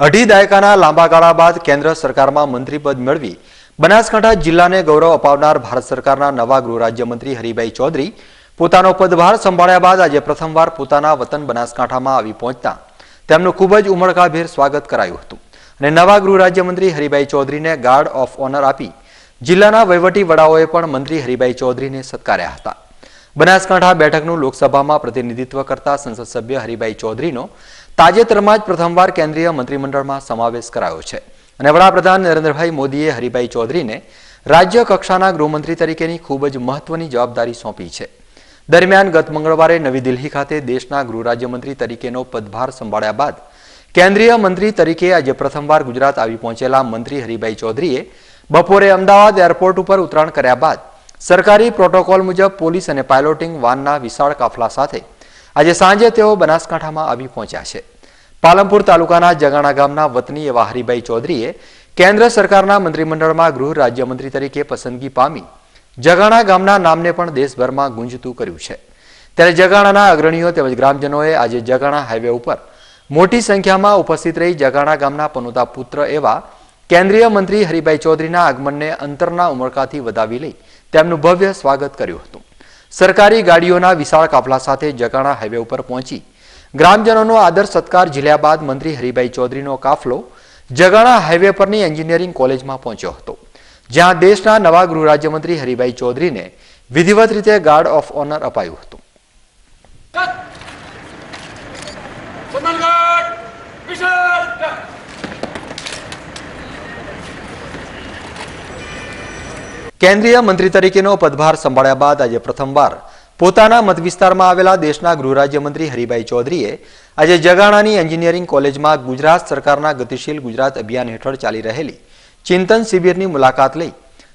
અઢી દાયકાના લાંબા ગાળા બાદ કેન્દ્ર સરકારમાં મંત્રીપદ મેળવી બનાસકાંઠા જિલ્લાને ગૌરવ અપાવનાર ભારત સરકારના નવા ગૃહ રાજ્યમંત્રી હરિભાઈ ચૌધરી પોતાનો પદભાર સંભાળ્યા બાદ આજે પ્રથમવાર પોતાના વતન બનાસકાંઠામાં આવી પહોંચતા તેમનું ખૂબ જ ઉમળકાભેર સ્વાગત કરાયું હતું. અને નવા ગૃહ રાજ્યમંત્રી હરિભાઈ ચૌધરીને ગાર્ડ ઓફ ઓનર આપી જિલ્લાના વહીવટી વડાઓએ પણ મંત્રી હરિભાઈ ચૌધરીને સત્કાર્યા હતા. બનાસકાંઠા બેઠકનું લોકસભામાં પ્રતિનિધિત્વ કરતા સંસદ સભ્ય હરિભાઈ ચૌધરીનો તાજેતરમાં જ પ્રથમવાર કેન્દ્રીય મંત્રીમંડળમાં સમાવેશ કરાયો છે. અને વડાપ્રધાન નરેન્દ્રભાઈ મોદીએ હરિભાઈ ચૌધરીને રાજ્ય કક્ષાના ગૃહમંત્રી તરીકેની ખૂબ જ મહત્વની જવાબદારી સોંપી છે. દરમિયાન ગત મંગળવારે નવી દિલ્હી ખાતે દેશના ગૃહ રાજ્યમંત્રી તરીકેનો પદભાર સંભાળ્યા બાદ કેન્દ્રીય મંત્રી તરીકે આજે પ્રથમવાર ગુજરાત આવી પહોંચેલા મંત્રી હરિભાઈ ચૌધરીએ બપોરે અમદાવાદ એરપોર્ટ ઉપર ઉતરાણ કર્યા બાદ સરકારી પ્રોટોકોલ મુજબ પોલીસ અને પાયલોટિંગ વાનના વિશાળ કાફલા સાથે આજે સાંજે તેઓ બનાસકાંઠામાં આવી પહોંચ્યા છે. પાલનપુર તાલુકાના જગાણા ગામના વતની એવા હરિભાઈ ચૌધરીએ કેન્દ્ર સરકારના મંત્રીમંડળમાં ગૃહ રાજ્યમંત્રી તરીકે પસંદગી પામી જગાણા ગામના નામને પણ દેશભરમાં ગુંજતું કર્યું છે. ત્યારે જગાણાના અગ્રણીઓ તેમજ ગ્રામજનોએ આજે જગાણા હાઈવે ઉપર મોટી સંખ્યામાં ઉપસ્થિત રહી જગાણા ગામના પનોતા પુત્ર એવા કેન્દ્રીય મંત્રી હરિભાઈ ચૌધરીના આગમનને અંતરના ઉમળકાથી વધાવી લઈ તેમનું ભવ્ય સ્વાગત કર્યું હતું. સરકારી ગાડીઓના વિશાળ કાફલા સાથે જગાણા હાઈવે ઉપર પહોંચી ગ્રામજનોનો આદર સત્કાર ઝીલ્યા બાદ મંત્રી હરિભાઈ ચૌધરીનો કાફલો જગાણા હાઈવે પરની એન્જિનિયરિંગ કોલેજમાં પહોંચ્યો હતો. જ્યાં દેશના નવા ગૃહ રાજ્યમંત્રી હરિભાઈ ચૌધરીને વિધિવત રીતે ગાર્ડ ઓફ ઓનર અપાયું હતું. કેન્દ્રીય મંત્રી તરીકેનો પદભાર સંભાળ્યા બાદ આજે પ્રથમવાર પોતાના મતવિસ્તારમાં આવેલા દેશના ગૃહ રાજ્યમંત્રી હરિભાઈ ચૌધરીએ આજે જગાણાની એન્જિનિયરિંગ કોલેજમાં ગુજરાત સરકારના ગતિશીલ ગુજરાત અભિયાન હેઠળ ચાલી રહેલી ચિંતન શિબિરની મુલાકાત લઈ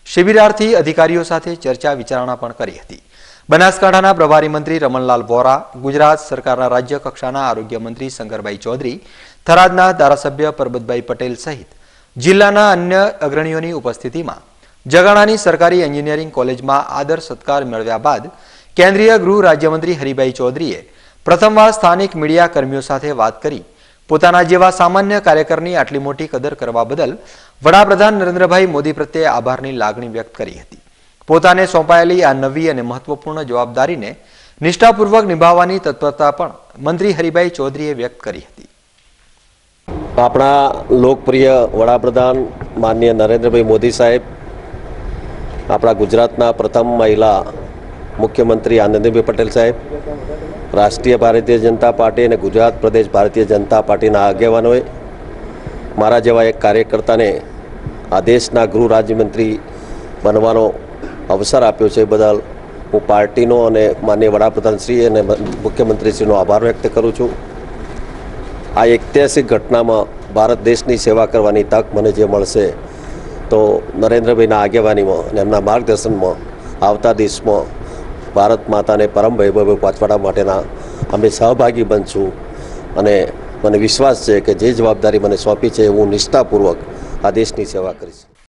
શિબિરાર્થી અધિકારીઓ સાથે ચર્ચા વિચારણા પણ કરી હતી. બનાસકાંઠાના પ્રભારી મંત્રી રમણલાલ વોરા, ગુજરાત સરકારના રાજ્ય કક્ષાના આરોગ્ય મંત્રી શંકરભાઈ ચૌધરી, થરાદના ધારાસભ્ય પરબતભાઈ પટેલ સહિત જિલ્લાના અન્ય અગ્રણીઓની ઉપસ્થિતિમાં જગાણાની સરકારી એન્જિનિયરિંગ કોલેજમાં આદર સત્કાર મેળવ્યા બાદ કેન્દ્રીય ગૃહ રાજ્યમંત્રી હરિભાઈ ચૌધરીએ પ્રથમવાર સ્થાનિક મીડિયા કર્મીઓ સાથે વાત કરી પોતાના જેવા સામાન્ય કાર્યકરની આટલી મોટી કદર કરવા બદલ વડાપ્રધાન નરેન્દ્રભાઈ મોદી પ્રત્યે આભારની લાગણી વ્યક્ત કરી હતી. પોતાને સોંપાયેલી આ નવી અને મહત્વપૂર્ણ જવાબદારીને નિષ્ઠાપૂર્વક નિભાવવાની તત્પરતા પણ મંત્રી હરિભાઈ ચૌધરીએ વ્યક્ત કરી હતી. આપણા લોકપ્રિય વડાપ્રધાન માનનીય નરેન્દ્રભાઈ મોદી સાહેબ આપણા ગુજરાતના પ્રથમ મહિલા મુખ્યમંત્રી આનંદીબેન પટેલ સાહેબ, રાષ્ટ્રીય ભારતીય જનતા પાર્ટી અને ગુજરાત પ્રદેશ ભારતીય જનતા પાર્ટીના આગેવાનોએ મારા જેવા એક કાર્યકર્તાને આ દેશના ગૃહ રાજ્યમંત્રી બનવાનો અવસર આપ્યો છે બદલ હું પાર્ટીનો અને માન્ય વડાપ્રધાનશ્રી અને મુખ્યમંત્રીશ્રીનો આભાર વ્યક્ત કરું છું. આ ઐતિહાસિક ઘટનામાં ભારત દેશની સેવા કરવાની તક મને જે મળશે તો નરેન્દ્રભાઈના આગેવાનીમાં અને એમના માર્ગદર્શનમાં આવતા દેશમાં ભારત માતાને પરમ વૈભવે પહોંચવાડવા માટેના અમે સહભાગી બનશું. અને મને વિશ્વાસ છે કે જે જવાબદારી મને સોંપી છે હું નિષ્ઠાપૂર્વક આ દેશની સેવા કરીશ.